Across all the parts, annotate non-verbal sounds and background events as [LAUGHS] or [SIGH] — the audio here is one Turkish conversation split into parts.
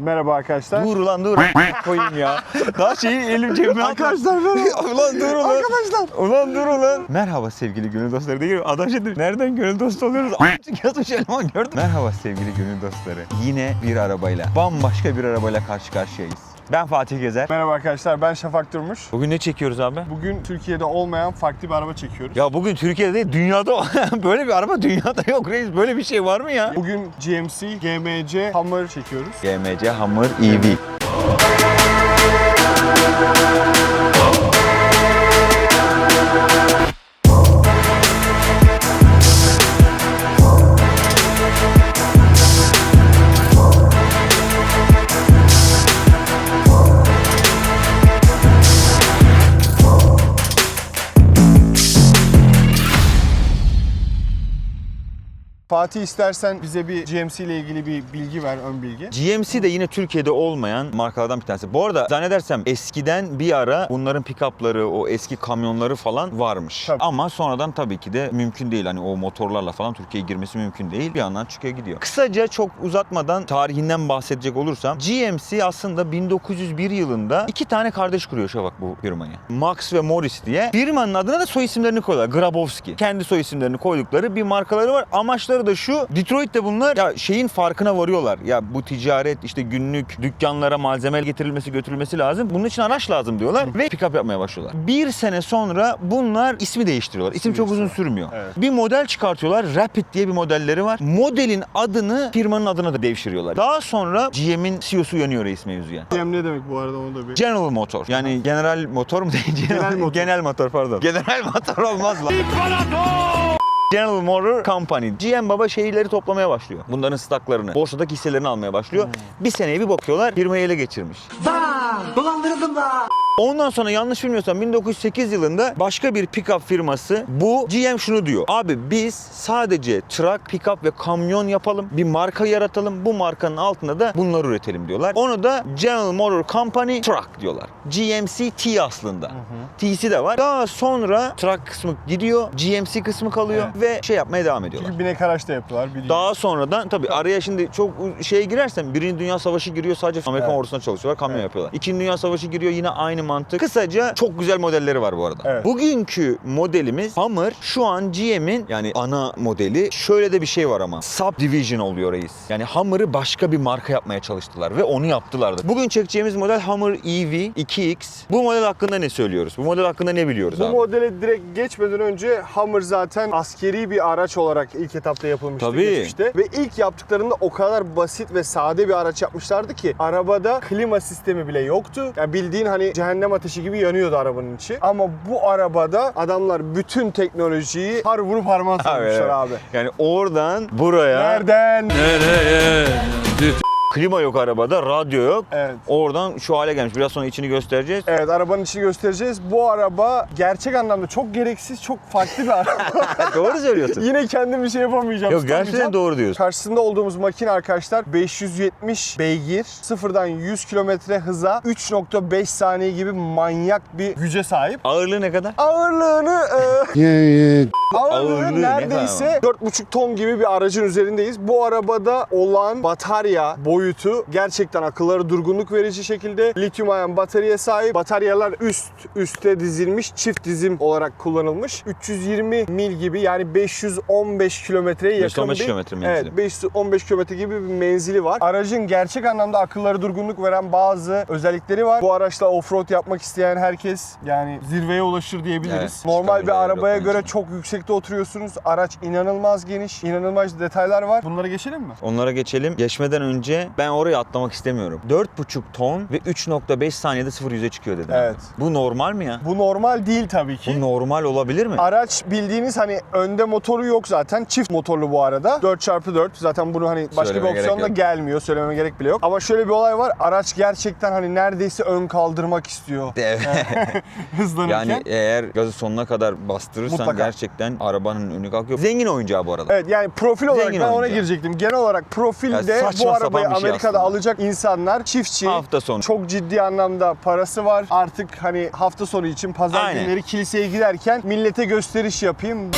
Merhaba arkadaşlar. Dur ulan dur. [LAUGHS] koyayım ya. Daha şeyi elim cebime. Arkadaşlar merhaba. [LAUGHS] ulan dur ulan. Arkadaşlar. Ulan dur ulan. Merhaba sevgili gönül dostları değil mi? Adam şimdi nereden gönül dostu oluyoruz? [LAUGHS] Artık yazmış elman gördün. Merhaba sevgili gönül dostları. Yine bir arabayla, bambaşka bir arabayla karşı karşıyayız. Ben Fatih Gezer. Merhaba arkadaşlar ben Şafak Durmuş. Bugün ne çekiyoruz abi? Bugün Türkiye'de olmayan farklı bir araba çekiyoruz. Ya bugün Türkiye'de değil, dünyada [LAUGHS] böyle bir araba dünyada yok reis. Böyle bir şey var mı ya? Bugün GMC, GMC Hummer çekiyoruz. GMC Hummer EV. Fatih istersen bize bir GMC ile ilgili bir bilgi ver, ön bilgi. GMC de yine Türkiye'de olmayan markalardan bir tanesi. Bu arada zannedersem eskiden bir ara bunların pick-up'ları, o eski kamyonları falan varmış. Tabii. Ama sonradan tabii ki de mümkün değil. Hani o motorlarla falan Türkiye'ye girmesi mümkün değil. Bir yandan çıkıyor gidiyor. Kısaca çok uzatmadan tarihinden bahsedecek olursam GMC aslında 1901 yılında iki tane kardeş kuruyor Şafak bu firmayı. Max ve Morris diye. Firmanın adına da soy isimlerini koyuyorlar. Grabowski. Kendi soy isimlerini koydukları bir markaları var. Amaçları da şu. Detroit'te bunlar ya şeyin farkına varıyorlar. Ya bu ticaret işte günlük dükkanlara malzeme getirilmesi götürülmesi lazım. Bunun için araç lazım diyorlar ve pick-up yapmaya başlıyorlar. Bir sene sonra bunlar ismi değiştiriyorlar. İsim çok uzun sürmüyor. Evet. Bir model çıkartıyorlar. Rapid diye bir modelleri var. Modelin adını firmanın adına da devşiriyorlar. Daha sonra GM'in CEO'su uyanıyor reis mevzuya. GM ne demek bu arada onu da bir... General Motor. Yani general motor mu? Genel [LAUGHS] motor. Genel motor pardon. General motor olmaz lan. General Motor Company. GM baba şehirleri toplamaya başlıyor. Bunların staklarını, borsadaki hisselerini almaya başlıyor. Bir seneye bir bakıyorlar firmayı ele geçirmiş. Ondan sonra yanlış bilmiyorsam 1908 yılında başka bir pick-up firması bu GM şunu diyor. Abi biz sadece truck, pick-up ve kamyon yapalım. Bir marka yaratalım. Bu markanın altında da bunları üretelim diyorlar. Onu da General Motor Company Truck diyorlar. GMC T aslında. T'si de var. Daha sonra truck kısmı gidiyor. GMC kısmı kalıyor ve şey yapmaya devam ediyorlar. Çünkü binek araç da yapıyorlar biliyorum. Daha sonradan tabii araya şimdi çok şeye girersen Birinci Dünya Savaşı giriyor sadece Amerikan Evet. ordusuna çalışıyorlar kamyon Evet. yapıyorlar. İkinci Dünya Savaşı giriyor yine aynı mantık. Kısaca çok güzel modelleri var bu arada. Evet. Bugünkü modelimiz Hummer şu an GM'in yani ana modeli. Şöyle de bir şey var ama subdivision oluyor reis. Yani Hummer'ı başka bir marka yapmaya çalıştılar ve onu yaptılar da. Bugün çekeceğimiz model Hummer EV 2X. Bu model hakkında ne söylüyoruz? Bu model hakkında ne biliyoruz Bu abi? modele direkt geçmeden önce Hummer zaten askeri bir araç olarak ilk etapta yapılmıştı Tabii. geçmişte. Ve ilk yaptıklarında o kadar basit ve sade bir araç yapmışlardı ki arabada klima sistemi bile yoktu. Yani bildiğin hani cehennem ateşi gibi yanıyordu arabanın içi. Ama bu arabada adamlar bütün teknolojiyi har vurup harman Abi, sarmışlar evet. abi. Yani oradan buraya Nereden? Klima yok arabada, radyo yok. Evet. Oradan şu hale gelmiş. Biraz sonra içini göstereceğiz. Evet arabanın içini göstereceğiz. Bu araba gerçek anlamda çok gereksiz, çok farklı bir araba. [LAUGHS] Doğru söylüyorsun. Yine kendim bir şey yapamayacağım. Yok gerçekten doğru diyorsun. Karşısında olduğumuz makine arkadaşlar 570 beygir, sıfırdan 100 kilometre hıza 3.5 saniye gibi manyak bir güce sahip. Ağırlığı ne kadar? Ağırlığını e, [LAUGHS] ağırlığı Ağırlığı ne neredeyse 4.5 ton gibi bir aracın üzerindeyiz. Bu arabada olan batarya boyutu gerçekten akılları durgunluk verici şekilde lityum iyon bataryaya sahip. Bataryalar üst üste dizilmiş, çift dizim olarak kullanılmış. 320 mil gibi yani 515 kilometreye yakın 515 bir kilometre menzili. Evet, 515 kilometre gibi bir menzili var. Aracın gerçek anlamda akılları durgunluk veren bazı özellikleri var. Bu araçla offroad yapmak isteyen herkes yani zirveye ulaşır diyebiliriz. Evet, Normal bir arabaya göre çok yüksekte oturuyorsunuz. Araç inanılmaz geniş, inanılmaz detaylar var. Bunlara geçelim mi? Onlara geçelim. Geçmeden önce ben oraya atlamak istemiyorum. 4,5 ton ve 3,5 saniyede 0 yüze çıkıyor dedim. Evet. Bu normal mi ya? Bu normal değil tabii ki. Bu normal olabilir mi? Araç bildiğiniz hani önde motoru yok zaten. Çift motorlu bu arada. 4x4 zaten bunu hani başka Söylemeye bir opsiyonla gelmiyor. Söylememe gerek bile yok. Ama şöyle bir olay var. Araç gerçekten hani neredeyse ön kaldırmak istiyor Evet. [LAUGHS] hızlanırken. yani eğer gazı sonuna kadar bastırırsan Mutlaka. gerçekten arabanın önü kalkıyor. Zengin oyuncağı bu arada. Evet yani profil olarak Zengin ben ona oyuncu. girecektim. Genel olarak profilde Ya saçma bu arabayı şey Amerika'da aslında. alacak insanlar çiftçi. Hafta sonu. Çok ciddi anlamda parası var. Artık hani hafta sonu için pazar Aynen. günleri kiliseye giderken millete gösteriş yapayım.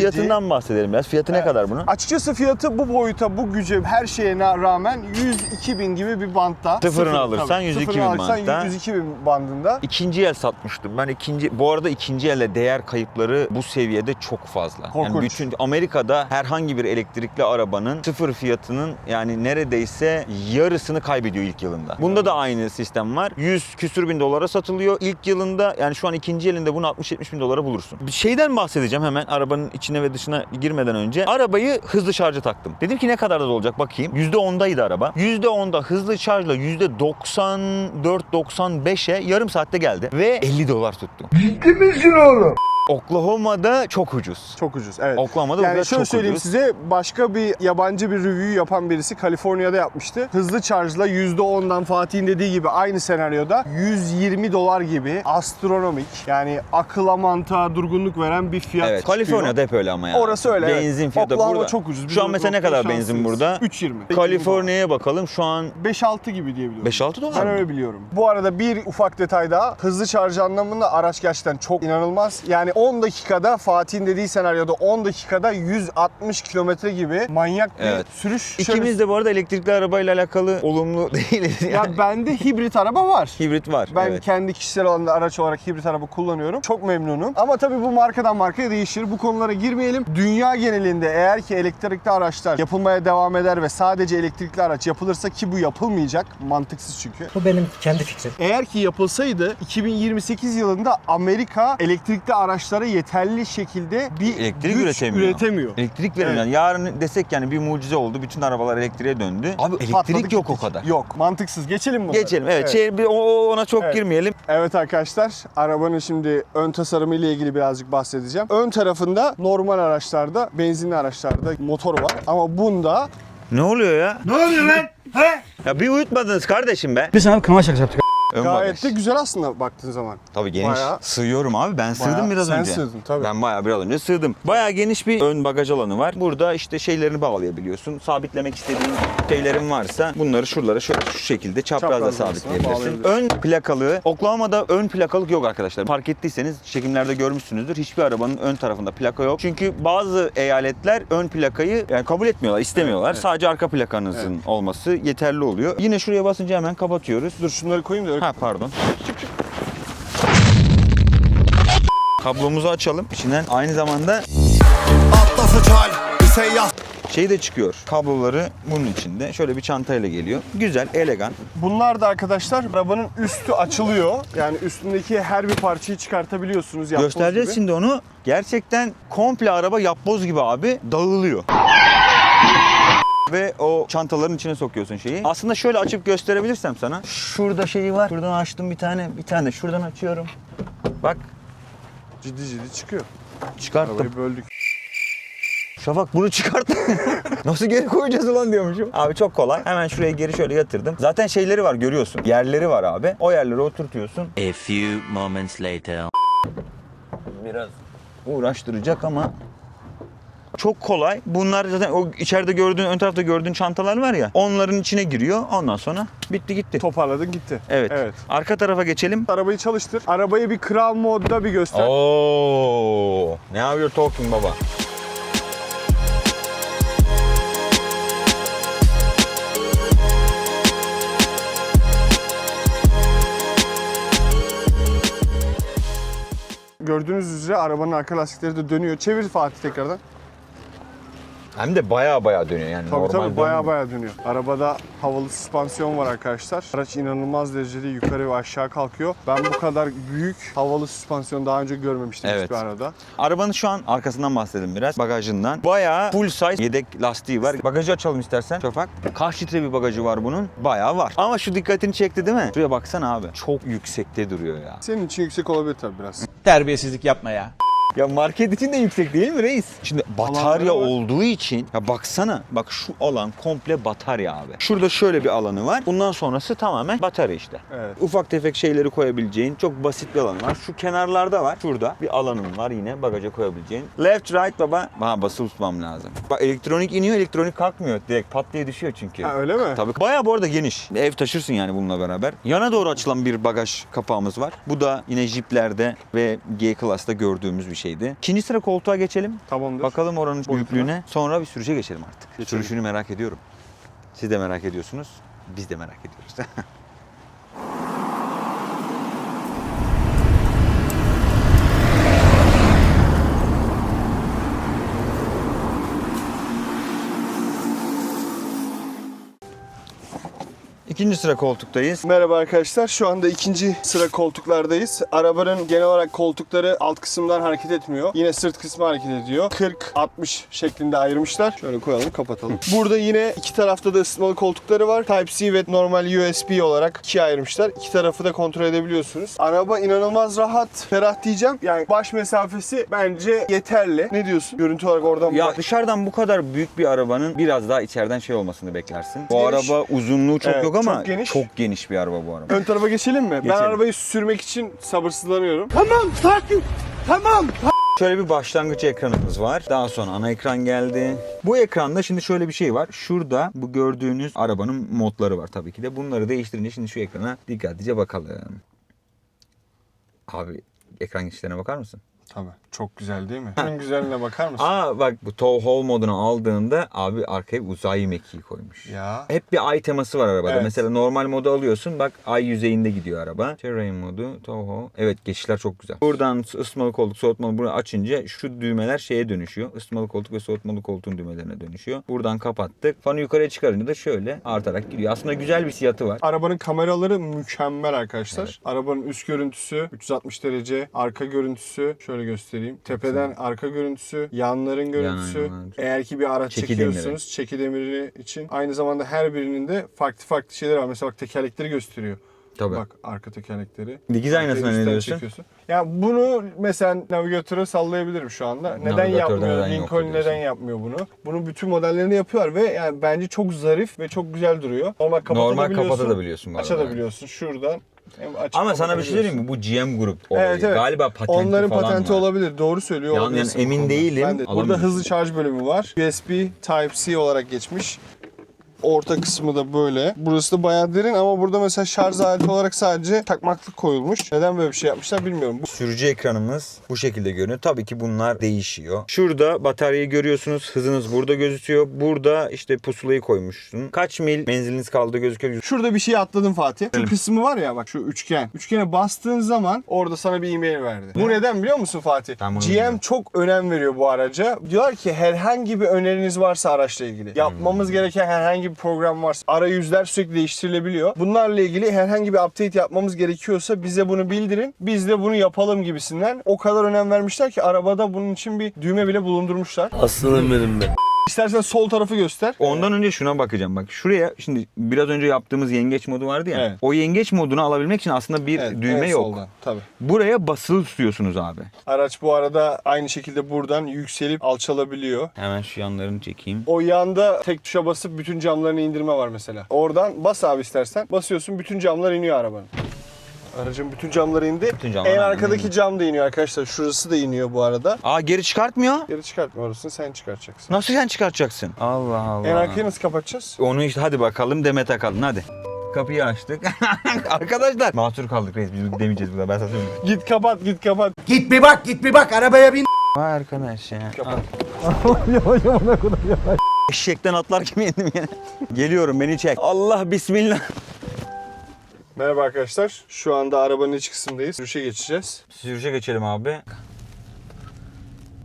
Fiyatından bahsedelim biraz. Fiyatı ne Evet. kadar bunun? Açıkçası fiyatı bu boyuta, bu güce, her şeyine rağmen 102 bin gibi bir bantta. Sıfırını Sıfır, alırsan tabii. 102 Sıfırını bin alırsan bantta. 102 bin bandında. İkinci el satmıştım. Ben ikinci bu arada ikinci elle değer kayıpları bu seviyede çok fazla. Yani Korkunç. bütün Amerika'da herhangi bir elektrikli arabanın sıfır fiyatının yani neredeyse yarısını kaybediyor ilk yılında. Bunda da aynı sistem var. 100 küsür bin dolara satılıyor. İlk yılında yani şu an ikinci elinde bunu 60-70 bin dolara bulursun. Bir şeyden bahsedeceğim hemen arabanın içine ve dışına girmeden önce. Arabayı hızlı şarja taktım. Dedim ki ne kadar da olacak bakayım. %10'daydı araba. %10'da hızlı şarjla %94-95'e yarım saatte geldi. Ve 50 dolar tuttu. Oklahoma'da çok ucuz. Çok ucuz evet. Oklahoma'da yani şöyle çok söyleyeyim ucuz. size başka bir yabancı bir review yapan birisi Kaliforniya'da yapmıştı. Hızlı şarjla %10'dan Fatih'in dediği gibi aynı senaryoda 120 dolar gibi astronomik yani akıla mantığa durgunluk veren bir fiyat Evet. Kaliforniya'da hep öyle ama ya. Orası öyle. evet. Benzin fiyatı Oklahoma burada. çok ucuz. Biz Şu an mesela ne kadar benzin burada? 3.20. Kaliforniya'ya bakalım şu an 5-6 gibi diye biliyorum. 5-6 dolar Ben mı? öyle biliyorum. Bu arada bir ufak detay daha. Hızlı şarj anlamında araç gerçekten çok inanılmaz. Yani 10 dakikada Fatih'in dediği senaryoda 10 dakikada 160 kilometre gibi manyak bir Evet. sürüş. İkimiz de bu arada elektrikli arabayla alakalı olumlu [LAUGHS] değiliz. Yani. Ya bende hibrit araba var. Hibrit var. Ben evet. kendi kişisel alanda araç olarak hibrit araba kullanıyorum. Çok memnunum. Ama tabii bu markadan markaya değişir. Bu konulara girmeyelim. Dünya genelinde eğer ki elektrikli araçlar yapılmaya devam eder ve sadece elektrikli araç yapılırsa ki bu yapılmayacak. Mantıksız çünkü. Bu benim kendi fikrim. Eğer ki yapılsaydı 2028 yılında Amerika elektrikli araçlara yeterli şekilde bir Elektrik güç üretemiyor. üretemiyor. Elektrik veremiyor. Evet. Yarın desek yani bir mucize oldu. Bütün arabalar elektriğe döndü. Abi elektrik Patladık yok o kadar. Yok. Mantıksız. Geçelim bunları. Geçelim. Evet, Şey, bir, o- ona çok Evet. girmeyelim. Evet arkadaşlar, arabanın şimdi ön tasarımı ile ilgili birazcık bahsedeceğim. Ön tarafında normal araçlarda, benzinli araçlarda motor var. Ama bunda Ne oluyor ya? Ne oluyor lan? He? Ya bir uyutmadınız kardeşim be. Biz sana kanal şakası yaptık. Ön gayet bagaj. de güzel aslında baktığın zaman. Tabii geniş. Bayağı- Sığıyorum abi. Ben sığdım Bayağı- biraz sen önce. sığdın, tabii. Ben bayağı biraz önce sığdım. Bayağı geniş bir ön bagaj alanı var. Burada işte şeylerini bağlayabiliyorsun. Sabitlemek istediğin şeylerin varsa bunları şuralara şöyle şu şekilde çaprazla Çaprazla sabitleyebilirsin. Ön plakalı. Oklahoma'da ön plakalık yok arkadaşlar. Fark ettiyseniz çekimlerde görmüşsünüzdür. Hiçbir arabanın ön tarafında plaka yok. Çünkü bazı eyaletler ön plakayı yani kabul etmiyorlar, istemiyorlar. Evet. Sadece arka plakanızın olması yeterli oluyor. Yine şuraya basınca hemen kapatıyoruz. Dur şunları koyayım da. Ha pardon. Kablomuzu açalım. İçinden aynı zamanda şey de çıkıyor. Kabloları bunun içinde. Şöyle bir çantayla geliyor. Güzel, elegan. Bunlar da arkadaşlar arabanın üstü açılıyor. Yani üstündeki her bir parçayı çıkartabiliyorsunuz. yapboz Göstereceğiz gibi. şimdi onu. Gerçekten komple araba yapboz gibi abi dağılıyor. Ve o çantaların içine sokuyorsun şeyi. Aslında şöyle açıp gösterebilirsem sana. Şurada şeyi var. Şuradan açtım bir tane. Bir tane şuradan açıyorum. Bak Ciddi ciddi çıkıyor. çıkarttım. Arabayı böldük. Şafak bunu çıkart. [LAUGHS] Nasıl geri koyacağız ulan diyormuşum. Abi çok kolay. Hemen şuraya geri şöyle yatırdım. Zaten şeyleri var görüyorsun. Yerleri var abi. O yerlere oturtuyorsun. A few moments later. Biraz uğraştıracak ama çok kolay. Bunlar zaten o içeride gördüğün, ön tarafta gördüğün çantalar var ya. Onların içine giriyor. Ondan sonra bitti gitti. Toparladın gitti. Evet. Evet. Arka tarafa geçelim. Arabayı çalıştır. Arabayı bir kral modda bir göster. Oo, now you're talking baba. Gördüğünüz üzere arabanın arka lastikleri de dönüyor. Çevir Fatih tekrardan. Hem de baya baya dönüyor yani. Tabii tabii baya baya dönüyor. Arabada havalı süspansiyon var arkadaşlar. Araç inanılmaz derecede yukarı ve aşağı kalkıyor. Ben bu kadar büyük havalı süspansiyon daha önce görmemiştim Evet. hiçbir arada. Arabanın şu an arkasından bahsedelim biraz. Bagajından. Bayağı full size yedek lastiği var. Bagajı açalım istersen. Şafak. Kaç litre bir bagajı var bunun? Bayağı var. Ama şu dikkatini çekti değil mi? Şuraya baksana abi. Çok yüksekte duruyor ya. Senin için yüksek olabilir tabii biraz. Terbiyesizlik yapma ya. Ya market için de yüksek değil mi reis? Şimdi batarya olduğu için ya baksana bak şu alan komple batarya abi. Şurada şöyle bir alanı var. Bundan sonrası tamamen batarya işte. Evet. Ufak tefek şeyleri koyabileceğin çok basit bir alan var. Şu kenarlarda var. Şurada bir alanın var yine bagaja koyabileceğin. Left right baba. Ha basılı tutmam lazım. Bak elektronik iniyor elektronik kalkmıyor. Direkt pat diye düşüyor çünkü. Ha, öyle mi? Tabii. Bayağı bu arada geniş. Ev taşırsın yani bununla beraber. Yana doğru açılan bir bagaj kapağımız var. Bu da yine Jeep'lerde ve G-Class'ta gördüğümüz bir şey. Şeydi. İkinci sıra koltuğa geçelim. Tamamdır. Bakalım oranın Boyutuna. büyüklüğüne. Sonra bir sürüşe geçelim artık. Geçelim. Sürüşünü merak ediyorum. Siz de merak ediyorsunuz. Biz de merak ediyoruz. [LAUGHS] İkinci sıra koltuktayız. Merhaba arkadaşlar. Şu anda ikinci sıra koltuklardayız. Arabanın genel olarak koltukları alt kısımdan hareket etmiyor. Yine sırt kısmı hareket ediyor. 40-60 şeklinde ayırmışlar. Şöyle koyalım, kapatalım. [LAUGHS] Burada yine iki tarafta da ısıtmalı koltukları var. Type-C ve normal USB olarak ikiye ayırmışlar. İki tarafı da kontrol edebiliyorsunuz. Araba inanılmaz rahat, ferah diyeceğim. Yani baş mesafesi bence yeterli. Ne diyorsun? Görüntü olarak oradan Ya bak- dışarıdan bu kadar büyük bir arabanın biraz daha içeriden şey olmasını beklersin. Bu Geniş. araba uzunluğu çok Evet, yok ama çok geniş. çok geniş bir araba bu araba. Ön tarafa geçelim mi? Ben Geçelim. arabayı sürmek için sabırsızlanıyorum. Şöyle bir başlangıç ekranımız var. Daha sonra ana ekran geldi. Bu ekranda şimdi şöyle bir şey var. Şurada bu gördüğünüz arabanın modları var tabii ki de. Bunları değiştirince şimdi şu ekrana dikkatlice bakalım. Abi ekran geçişlerine bakar mısın? Tabii. Çok güzel değil mi? En güzelliğine bakar mısın? Aa bak bu tow haul modunu aldığında abi arkaya uzay mekiği koymuş. Ya. Hep bir ay teması var arabada. Evet. Mesela normal modu alıyorsun bak ay yüzeyinde gidiyor araba. Terrain modu, Toho. Evet geçişler çok güzel. Buradan ısıtmalı koltuk, soğutmalı bunu açınca şu düğmeler şeye dönüşüyor. Isıtmalı koltuk ve soğutmalı koltuğun düğmelerine dönüşüyor. Buradan kapattık. Fanı yukarıya çıkarınca da şöyle artarak gidiyor. Aslında güzel bir siyatı var. Arabanın kameraları mükemmel arkadaşlar. Arabanın üst görüntüsü 360 derece, arka görüntüsü şöyle göstereyim. Tepeden arka görüntüsü, yanların görüntüsü. Yanların. Eğer ki bir araç Çeki çekiyorsunuz, çeki demiri için aynı zamanda her birinin de farklı farklı şeyler var. Mesela bak tekerlekleri gösteriyor. Tabii. Bak arka tekerlekleri. Dikiz aynasına ne diyorsun? çekiyorsun. Ya bunu mesela navigatöre sallayabilirim şu anda. Neden yapmıyor? neden Lincoln neden yapmıyor bunu? Bunu bütün modellerini yapıyor ve yani bence çok zarif ve çok güzel duruyor. Normal Normal kapatabiliyorsun. kapatabiliyorsun bu arada. Açabiliyorsun şuradan. Ama sana bir şey söyleyeyim mi? Bu GM Group olayı. Evet, evet. Galiba patenti Onların falan patenti var. olabilir. Doğru söylüyor. Yani- yani bu emin değilim, de- Burada hızlı şarj bölümü var. USB Type-C olarak geçmiş. Orta kısmı da böyle. Burası da bayağı derin ama burada mesela şarj aleti olarak sadece takmaklık koyulmuş. Neden böyle bir şey yapmışlar bilmiyorum. Sürücü ekranımız bu şekilde görünüyor. Tabii ki bunlar değişiyor. Şurada bataryayı görüyorsunuz. Hızınız burada gözüküyor. Burada işte pusulayı koymuşsun. Kaç mil menziliniz kaldığı gözüküyor. Şurada bir şey atladın Fatih. Şu kısmı var ya bak şu üçgen. Üçgene bastığın zaman orada sana bir e-mail verdi. Bu neden biliyor musun Fatih? Ben bunu GM bilmiyorum. çok önem veriyor bu araca. Diyor ki herhangi bir öneriniz varsa araçla ilgili. Yapmamız gereken herhangi bir program varsa arayüzler sürekli değiştirilebiliyor. Bunlarla ilgili herhangi bir update yapmamız gerekiyorsa bize bunu bildirin. Biz de bunu yapalım gibisinden. O kadar önem vermişler ki arabada bunun için bir düğme bile bulundurmuşlar. Aslanım benim be. İstersen sol tarafı göster. Ondan önce şuna bakacağım. Bak şuraya şimdi biraz önce yaptığımız yengeç modu vardı ya. Evet. O yengeç modunu alabilmek için aslında bir Evet, düğme en yok. soldan, Tabii. Buraya basılı tutuyorsunuz abi. Araç bu arada aynı şekilde buradan yükselip alçalabiliyor. Hemen şu yanlarını çekeyim. O yanda tek tuşa basıp bütün camlarını indirme var mesela. Oradan bas abi istersen. Basıyorsun bütün camlar iniyor arabanın. Aracın bütün camları indi. Bütün camlar en indi. arkadaki cam da iniyor arkadaşlar. Şurası da iniyor bu arada. Aa geri çıkartmıyor. Geri çıkartma orasını sen çıkartacaksın. Nasıl sen çıkartacaksın? Allah Allah. En arkayı nasıl kapatacağız? Onu işte hadi bakalım Demet Akalın hadi. Kapıyı açtık. Arkadaşlar. Mahsur kaldık reis biz demeyeceğiz burada ben sana söyleyeyim. Git kapat git kapat. Git bir bak git bir bak arabaya bin. Vay arkadaş ya. Kapat. Eşekten atlar gibi indim yine. Geliyorum beni çek. Allah bismillah. Merhaba arkadaşlar. Şu anda arabanın iç kısmındayız. Sürüşe geçeceğiz. Sürüşe geçelim abi.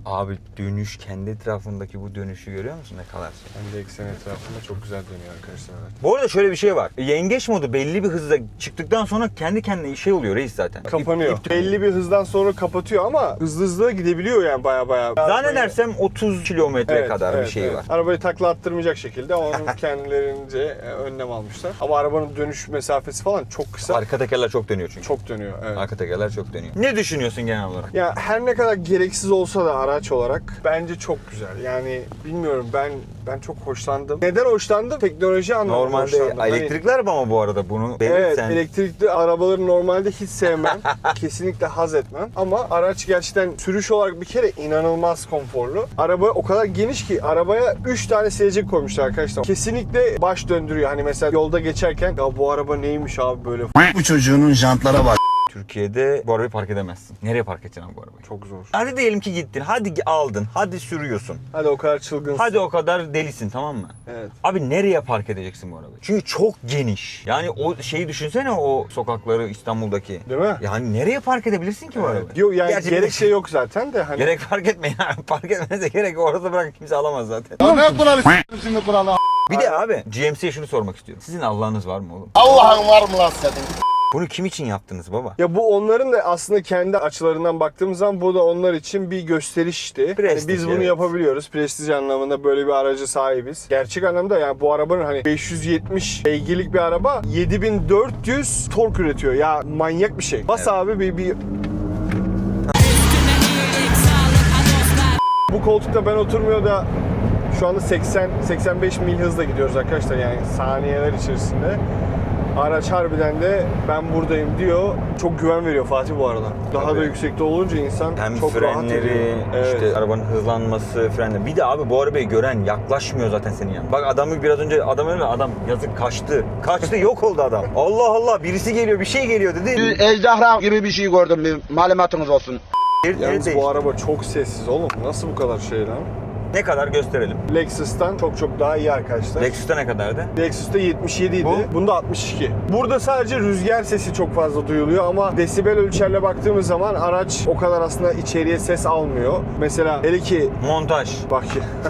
Abi dönüş kendi etrafındaki bu dönüşü görüyor musun ne kadar şey. Hem de eksen etrafında çok güzel dönüyor arkadaşlar. Bu arada şöyle bir şey var. Yengeç modu belli bir hızda çıktıktan sonra kendi kendine şey oluyor reis zaten. Kapanıyor. İp- ip- Belli bir hızdan sonra kapatıyor ama hızlı hızlı gidebiliyor yani baya baya. Zannedersem 30 kilometre Evet, kadar evet, bir şey evet. var. Arabayı takla attırmayacak şekilde onun [LAUGHS] kendilerince e, önlem almışlar. Ama arabanın dönüş mesafesi falan çok kısa. Arka tekerler çok dönüyor çünkü. Çok dönüyor evet. Arka tekerler çok dönüyor. Ne düşünüyorsun genel olarak? Ya her ne kadar gereksiz olsa da araç olarak bence çok güzel. Yani bilmiyorum ben ben çok hoşlandım. Neden hoşlandım? Teknoloji anlamında Normalde hoşlandım. Hani- elektrikli araba ama bu arada bunu Evet, belirtsen. elektrikli arabaları normalde hiç sevmem. [LAUGHS] Kesinlikle haz etmem. Ama araç gerçekten sürüş olarak bir kere inanılmaz konforlu. Araba o kadar geniş ki arabaya 3 tane silecek koymuşlar arkadaşlar. Kesinlikle baş döndürüyor. Hani mesela yolda geçerken ya bu araba neymiş abi böyle Bu çocuğunun jantlara bak. Türkiye'de bu arabayı park edemezsin. Nereye park edeceksin abi bu arabayı? Çok zor. Hadi diyelim ki gittin. Hadi aldın. Hadi sürüyorsun. Hadi o kadar çılgınsın. Hadi o kadar delisin tamam mı? Evet. Abi nereye park edeceksin bu arabayı? Çünkü çok geniş. Yani o şeyi düşünsene o sokakları İstanbul'daki. Değil mi? Yani nereye park edebilirsin ki bu Evet. arabayı? Yok yani Gerçi gerek şey yok zaten de hani. Gerek fark etmeyin abi. [LAUGHS] Park etmenize gerek. Orada bırak kimse alamaz zaten. Ya ne kuralı şimdi kuralı Bir de abi GMC'ye şunu sormak istiyorum. Sizin Allah'ınız var mı oğlum? Allah'ın var mı lan senin? Bunu kim için yaptınız baba? Ya bu onların da aslında kendi açılarından baktığımız zaman bu da onlar için bir gösterişti. Hani Prestij, biz bunu evet. yapabiliyoruz. Prestij anlamında böyle bir araca sahibiz. Gerçek anlamda yani bu arabanın hani 570 beygirlik bir araba 7400 tork üretiyor. Ya manyak bir şey. Bas abi bir, bir Bu koltukta ben oturmuyor da şu anda 80-85 mil hızla gidiyoruz arkadaşlar yani saniyeler içerisinde. Araç harbiden de ben buradayım diyor. Çok güven veriyor Fatih bu arada. Daha Tabii. da yüksekte olunca insan Hem çok rahat ediyor. frenleri, Evet. işte arabanın hızlanması, frenleri. Bir de abi bu arabayı gören yaklaşmıyor zaten senin yanına. Bak adamı biraz önce adam öyle adam yazık kaçtı. Kaçtı yok oldu adam. [LAUGHS] Allah Allah birisi geliyor bir şey geliyor dedi. Ejderha gibi bir şey gördüm bir malumatınız olsun. Yalnız bu araba çok sessiz oğlum. Nasıl bu kadar şey lan? Ne kadar gösterelim. Lexus'tan çok çok daha iyi arkadaşlar. Lexus'ta ne kadardı? Lexus'ta 77 idi. Bu? Bunda 62. Burada sadece rüzgar sesi çok fazla duyuluyor ama desibel ölçerle baktığımız zaman araç o kadar aslında içeriye ses almıyor. Mesela hele ki Montaj. bak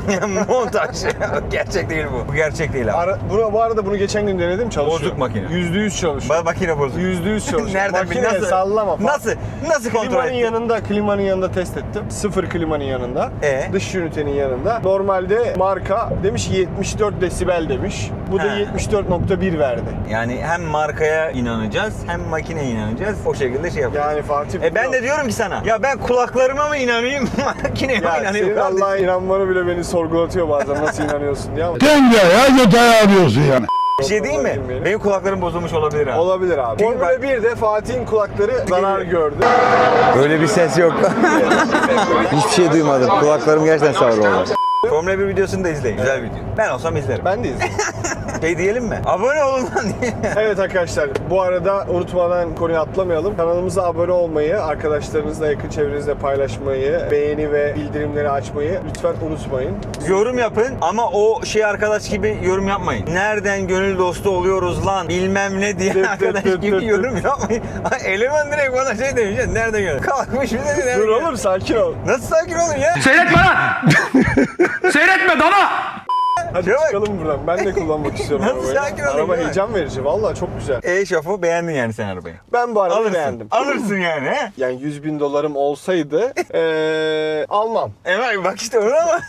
[LAUGHS] Montaj. [LAUGHS] gerçek değil bu. Bu gerçek değil abi. Ara, bunu, bu arada bunu geçen gün denedim çalışıyor. Bozuk makine. %100 çalışıyor. Bak makine bozuk. %100 çalışıyor. [LAUGHS] Nereden Makineye nasıl? sallama. falan. Nasıl? Nasıl kontrol Klimanın ettin? yanında, klimanın yanında test ettim. Sıfır klimanın yanında. E? Dış ünitenin yanında. Normalde marka demiş ki 74 desibel demiş. Bu da Ha. 74.1 verdi. Yani hem markaya inanacağız hem makineye inanacağız. O şekilde şey yapacağız. Yani Fatih... E ben de diyorum ki sana ya ben kulaklarıma mı inanayım [LAUGHS] makineye mi ya inanayım? senin? Allah'a inanmanı bile beni sorgulatıyor bazen nasıl inanıyorsun diye ama Denge ya detay arıyorsun yani. Bir şey değil mi? Girmeyelim. Benim kulaklarım bozulmuş olabilir abi. olabilir abi. Çünkü Formula ben- 1'de Fatih'in kulakları zarar gördü. Böyle bir ses yok. [LAUGHS] Hiçbir şey duymadım. Kulaklarım gerçekten sağır oldu. [LAUGHS] Formula 1 videosunu da izleyin. Güzel video. Ben olsam izlerim. Ben de izledim. [LAUGHS] Şey diyelim mi? Abone olun lan diye. Evet arkadaşlar bu arada unutmadan konuyu atlamayalım. Kanalımıza abone olmayı, arkadaşlarınızla yakın çevrenizle paylaşmayı, beğeni ve bildirimleri açmayı lütfen unutmayın. yorum yapın ama o şey arkadaş gibi yorum yapmayın. Nereden gönül dostu oluyoruz lan bilmem ne diye arkadaş gibi yorum yapmayın. Eleman direkt bana şey demiş ya nereden gönül? Kalkmış bir de nereden Dur gönül? oğlum sakin ol. Nasıl sakin olun ya? Seyretme lan! [LAUGHS] Seyretme dana! Hadi bak. çıkalım buradan. Ben de kullanmak [LAUGHS] istiyorum Nasıl arabayı. sakin olayım Araba ya? heyecan verici. Vallahi çok güzel. E şafo beğendin yani sen arabayı. Ben bu arabayı Alırsın. beğendim. Alırsın yani he? [LAUGHS] Yani 100 bin dolarım olsaydı [LAUGHS] eee almam. Evet bak işte öyle ama.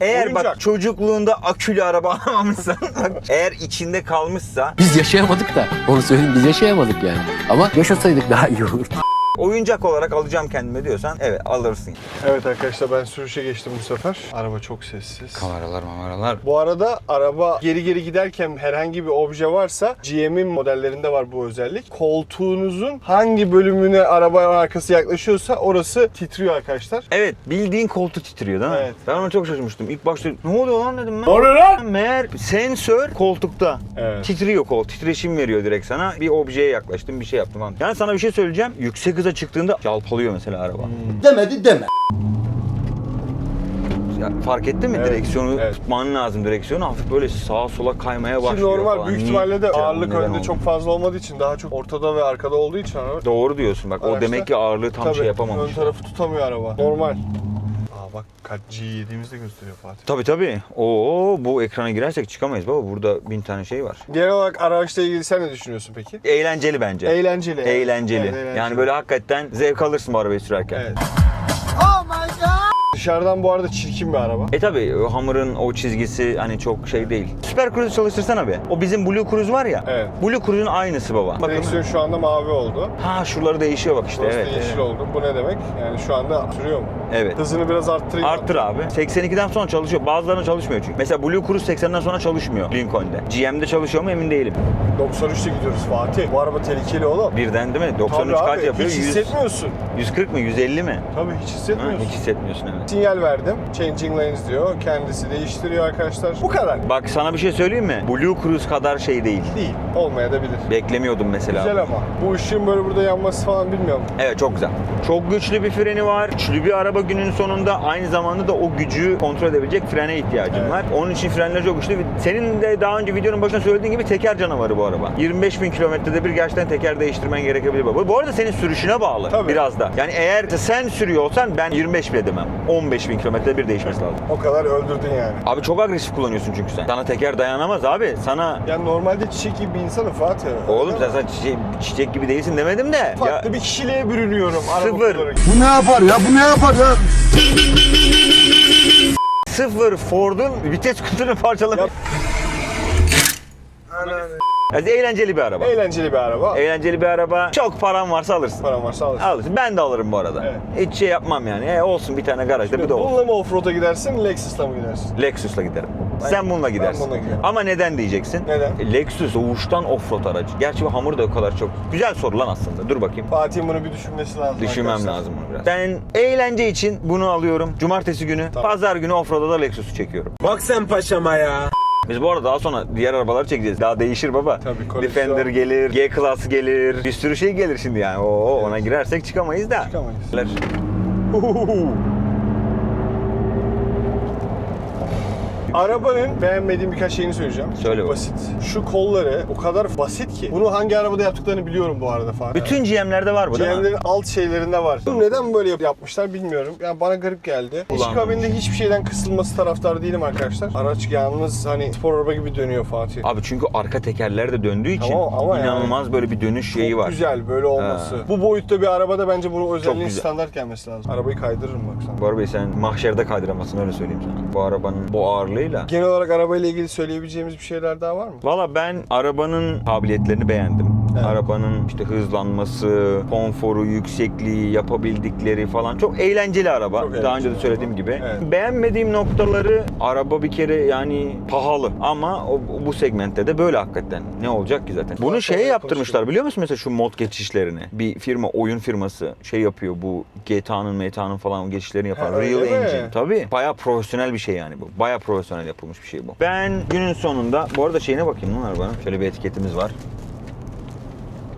eğer bak Oyuncak. çocukluğunda akülü araba alamamışsan, bak, eğer içinde kalmışsa Biz yaşayamadık da onu söyleyeyim biz yaşayamadık yani. Ama yaşasaydık daha iyi olurdu. Oyuncak olarak alacağım kendime diyorsan evet alırsın. Evet arkadaşlar ben sürüşe geçtim bu sefer. Araba çok sessiz. Kameralar mamaralar. Bu arada araba geri geri giderken herhangi bir obje varsa GM'in modellerinde var bu özellik. Koltuğunuzun hangi bölümüne araba arkası yaklaşıyorsa orası titriyor arkadaşlar. Evet bildiğin koltuk titriyor değil mi? Evet. Ben ona çok şaşırmıştım. İlk başta ne oluyor lan dedim ben. Ne oluyor lan? Meğer sensör koltukta. Evet. Titriyor kol. Titreşim veriyor direkt sana. Bir objeye yaklaştım bir şey yaptım. falan. Yani sana bir şey söyleyeceğim. Yüksek hıza çıktığında çalpalıyor mesela araba. Demedi deme. Ya fark ettin mi? Evet, Direksiyonu evet. tutman lazım. Direksiyonu hafif böyle sağa sola kaymaya başlıyor Ki normal falan. büyük ihtimalle de ağırlık neden önde oldu? çok fazla olmadığı için daha çok ortada ve arkada olduğu için araba. Doğru diyorsun bak. O Araçta- demek ki ağırlığı tam Tabii, şey yapamamış. Ön tarafı tutamıyor araba. Normal. Bak kaç G yediğimizde gösteriyor Fatih. Tabii tabii. Oo bu ekrana girersek çıkamayız baba. Burada bin tane şey var. Genel olarak araçla ilgili sen ne düşünüyorsun peki? Eğlenceli bence. Eğlenceli. Eğlenceli. Evet, eğlenceli. Yani böyle hakikaten zevk alırsın bu arabayı sürerken. Evet. Dışarıdan bu arada çirkin bir araba. E tabi Hammer'ın o çizgisi hani çok şey değil. Süper Cruise çalıştırsana be. O bizim Blue Cruise var ya. Evet. Blue Cruise'un aynısı baba. Bakın. Direksiyon şu anda mavi oldu. Ha şuraları değişiyor bak işte. Burası evet. da yeşil evet. oldu. Bu ne demek? Yani şu anda sürüyor mu? Evet. Hızını biraz arttırayım. Arttır abi. 82'den sonra çalışıyor. Bazılarına çalışmıyor çünkü. Mesela Blue Cruise 80'den sonra çalışmıyor Lincoln'de. GM'de çalışıyor mu emin değilim. 93'te gidiyoruz Fatih. Bu araba tehlikeli oğlum. Birden değil mi? 93 Tabii kaç abi, yapıyor? Hiç 100, hissetmiyorsun. 140 mı? 150 mi? Tabii hiç Ha, hissetmiyorsun. hiç hissetmiyorsun evet. Sinyal verdim. Changing lanes diyor. Kendisi değiştiriyor arkadaşlar. Bu kadar. Bak sana bir şey söyleyeyim mi? Blue Cruise kadar şey değil. Değil. Olmayabilir. Beklemiyordum mesela. Güzel ama. Bu ışığın böyle burada yanması falan bilmiyorum. Evet çok güzel. Çok güçlü bir freni var. Güçlü bir araba günün sonunda aynı zamanda da o gücü kontrol edebilecek frene ihtiyacın Evet. var. Onun için frenler çok güçlü. Senin de daha önce videonun başında söylediğin gibi teker canavarı bu araba. 25 bin kilometrede bir gerçekten teker değiştirmen gerekebilir. Bu, bu arada senin sürüşüne bağlı Tabii. biraz da. Yani eğer sen sürüyor olsan ben 25 bile demem. 15 bin kilometrede bir değişmesi lazım. O kadar öldürdün yani. Abi çok agresif kullanıyorsun çünkü sen. Sana teker dayanamaz abi. Sana Yani normalde çiçek gibi bir insanım Fatih. Oğlum sen, sen çiçek, çiçek gibi değilsin demedim de. Farklı bir kişiliğe bürünüyorum. araba Sıfır. Bu ne yapar ya? Bu ne yapar ya? Sıfır Ford'un vites kutusunu parçalamış. Yani eğlenceli bir araba. Eğlenceli bir araba. Eğlenceli bir araba. Çok param varsa alırsın. Param varsa alırsın. Alırsın. Ben de alırım bu arada. Evet. Hiç şey yapmam yani. E, olsun bir tane garajda bir de olsun. Bununla mı offroad'a gidersin, Lexus'la mı gidersin? Lexus'la giderim. Sen bununla gidersin. bununla giderim. Ama neden diyeceksin? Neden? E, Lexus doğuştan offroad aracı. Gerçi bu hamur da o kadar çok. Güzel soru lan aslında. Dur bakayım. Fatih'in bunu bir düşünmesi lazım Düşünmem arkadaşlar. lazım bunu biraz. Ben eğlence için bunu alıyorum. Cumartesi günü, Tamam. pazar günü offroad'a da Lexus'u çekiyorum. Bak sen paşama ya. Biz bu arada daha sonra diğer arabaları çekeceğiz. Daha değişir baba. Tabii, koleksiyon. Defender gelir, G-Class gelir. Bir sürü şey gelir şimdi yani. Oo, ona girersek çıkamayız da. Çıkamayız. Arabanın beğenmediğim birkaç şeyini söyleyeceğim. Söyle Çok bak. basit. Şu kolları o kadar basit ki. Bunu hangi arabada yaptıklarını biliyorum bu arada Fatih. Bütün GM'lerde var bu değil mi? GM'lerin alt şeylerinde var. Bunu neden böyle yap- yapmışlar bilmiyorum. Yani bana garip geldi. İç Ulan. kabinde hiçbir şeyden kısılması taraftar değilim arkadaşlar. Araç yalnız hani spor araba gibi dönüyor Fatih. Abi çünkü arka tekerler de döndüğü için Tamam ama inanılmaz böyle bir dönüş şeyi Çok var. güzel böyle olması. Ha. Bu boyutta bir arabada bence bunun özelliğinin güzel. standart gelmesi lazım. Arabayı kaydırırım baksana. Bu arabayı sen mahşerde kaydıramazsın öyle söyleyeyim sana. Bu arabanın bu ağırlığıyla. Genel olarak arabayla ilgili söyleyebileceğimiz bir şeyler daha var mı? Valla ben arabanın kabiliyetlerini beğendim. Evet. Arabanın işte hızlanması, konforu, yüksekliği, yapabildikleri falan çok eğlenceli araba. Çok Daha önce de söylediğim araba. gibi. Evet. Beğenmediğim noktaları araba bir kere yani pahalı ama o, bu segmentte de böyle hakikaten. Ne olacak ki zaten? Bunu şeye yaptırmışlar biliyor musun mesela şu mod geçişlerini? Bir firma, oyun firması şey yapıyor bu GTA'nın, MTA'nın falan geçişlerini yapan. Real öyle mi? Engine. Tabii. Bayağı profesyonel bir şey yani bu. Bayağı profesyonel yapılmış bir şey bu. Ben günün sonunda, bu arada şeyine bakayım lan arabanın. Şöyle bir etiketimiz var.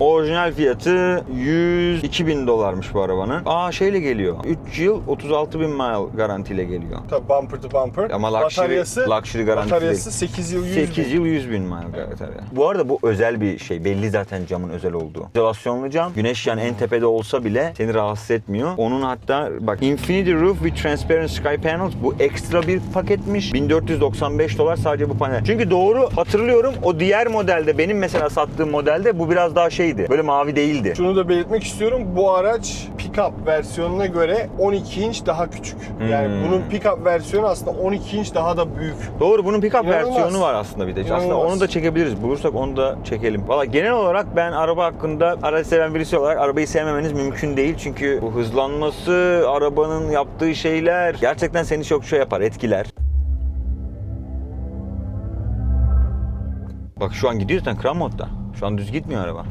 Orijinal fiyatı 102 bin dolarmış bu arabanın. Aa şeyle geliyor. 3 yıl 36 bin mile garantiyle geliyor. Tabii bumper to bumper. Ama luxury- bataryası, luxury garantisi bataryası 8 yıl 100 8 bin. yıl 100 bin mile batarya. Bu arada bu özel bir şey. Belli zaten camın özel olduğu. İzolasyonlu cam. Güneş yani en tepede olsa bile seni rahatsız etmiyor. Onun hatta bak Infinity Roof with Transparent Sky Panels bu ekstra bir paketmiş. 1495 dolar sadece bu panel. Çünkü doğru hatırlıyorum o diğer modelde benim mesela sattığım modelde bu biraz daha şeydi. Böyle mavi değildi. Şunu da belirtmek istiyorum. Bu araç pick-up versiyonuna göre 12 inç daha küçük. Yani Hmm. bunun pick-up versiyonu aslında 12 inç daha da büyük. Doğru bunun pick-up İnanılmaz. versiyonu var aslında bir de. Aslında İnanılmaz. onu da çekebiliriz. Bulursak onu da çekelim. Valla genel olarak ben araba hakkında araç seven birisi olarak arabayı sevmemeniz mümkün değil. Çünkü bu hızlanması, arabanın yaptığı şeyler gerçekten seni çok şey yapar, etkiler. Bak şu an gidiyor zaten kran modda. Şu an düz gitmiyor araba.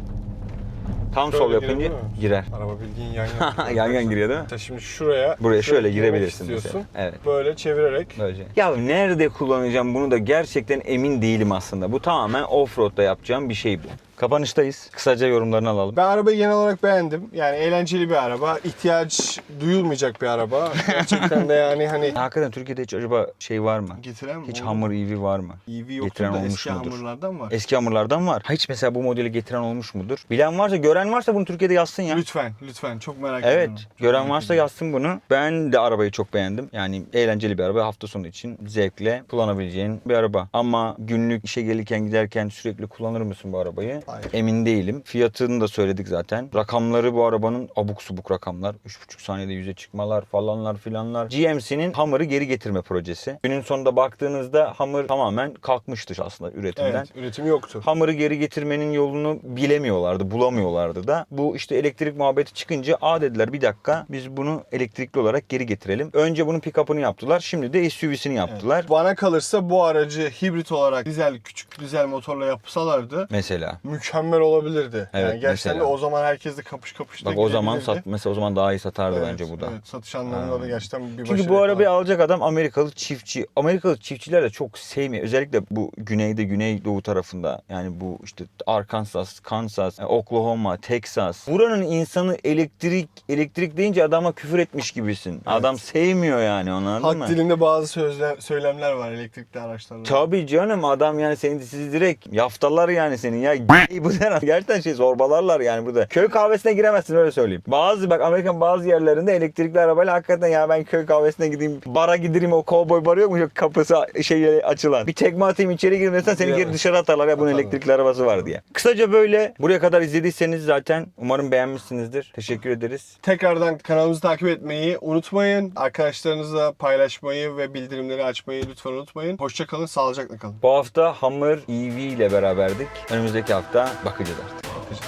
Tam sol Şöyle yapınca girebiliyor muyum? girer. Araba bildiğin yan [LAUGHS] yana. yan yan giriyor değil mi? Şimdi şuraya Buraya şöyle girmek girebilirsin istiyorsun. mesela. Evet. Böyle çevirerek Böylece. Ya nerede kullanacağım bunu da gerçekten emin değilim aslında. Bu tamamen offroad'da yapacağım bir şey bu. Kapanıştayız. Kısaca yorumlarını alalım. Ben arabayı genel olarak beğendim. Yani eğlenceli bir araba. İhtiyaç duyulmayacak bir araba. Gerçekten de yani hani [LAUGHS] Hakikaten Türkiye'de hiç acaba şey var mı? getiren mi? Hiç Olur. Hummer EV var mı? EV yoktur getiren da olmuş eski mudur? hamurlardan var. Eski hamurlardan var. Hiç mesela bu modeli getiren olmuş mudur? Bilen varsa, gören varsa bunu Türkiye'de yazsın ya. Lütfen, lütfen. Çok merak Evet, ediyorum. Çok gören varsa yazsın bunu. Ben de arabayı çok beğendim. Yani eğlenceli bir araba. Hafta sonu için zevkle kullanabileceğin bir araba. Ama günlük işe gelirken giderken sürekli kullanır mısın bu arabayı? Hayır. Emin değilim. Fiyatını da söyledik zaten. Rakamları bu arabanın abuk subuk rakamlar. 3,5 saniyede yüze çıkmalar falanlar filanlar. GMC'nin Hummer'ı geri getirme projesi. Günün sonunda baktığınızda Hummer tamamen kalkmıştı aslında üretimden. Evet, üretim yoktu. Hummer'ı geri getirmenin yolunu bilemiyorlardı, bulamıyorlardı. da. Bu işte elektrik muhabbeti çıkınca a dediler bir dakika biz bunu elektrikli olarak geri getirelim. Önce bunun pick-up'ını yaptılar. Şimdi de SUV'sini yaptılar. Bana kalırsa bu aracı hibrit olarak dizel küçük dizel motorla yapsalardı Mesela. Mükemmel olabilirdi. Evet, yani gerçekten mesela. de o zaman herkes de kapış kapış Bak o zaman sat mesela o zaman daha iyi satardı Evet, bence bu da. Evet, satış anlamında da gerçekten bir Çünkü bu arabayı yakaladı. alacak adam Amerikalı çiftçi. Amerikalı çiftçiler de çok sevmiyor. Özellikle bu güneyde, güneydoğu tarafında. Yani bu işte Arkansas, Kansas, Oklahoma, Texas. Buranın insanı elektrik, elektrik deyince adama küfür etmiş gibisin. Adam sevmiyor yani onu anladın mı? Halk dilinde bazı sözler, söylemler var elektrikli araçlarda. Tabii canım adam yani seni siz direkt yaftalar yani senin ya [LAUGHS] bu ne gerçekten şey zorbalarlar yani burada. Köy kahvesine giremezsin öyle söyleyeyim. Bazı bak Amerikan bazı yerlerinde elektrikli arabayla hakikaten ya ben köy kahvesine gideyim bara gideyim o kovboy barı yok mu yok kapısı şey açılan. Bir tekme atayım içeri girmesen seni geri dışarı atarlar ya bunun elektrikli arabası var diye. Kısaca böyle buraya kadar izlediyseniz zaten umarım beğenmişsinizdir. Teşekkür ederiz. Tekrardan kanalımızı takip etmeyi unutmayın. Arkadaşlarınızla paylaşmayı ve bildirimleri açmayı lütfen unutmayın. Hoşçakalın, sağlıcakla kalın. Bu hafta Hummer EV ile beraberdik. Önümüzdeki hafta bakacağız artık. Bakacağız.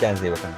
Kendinize iyi bakın.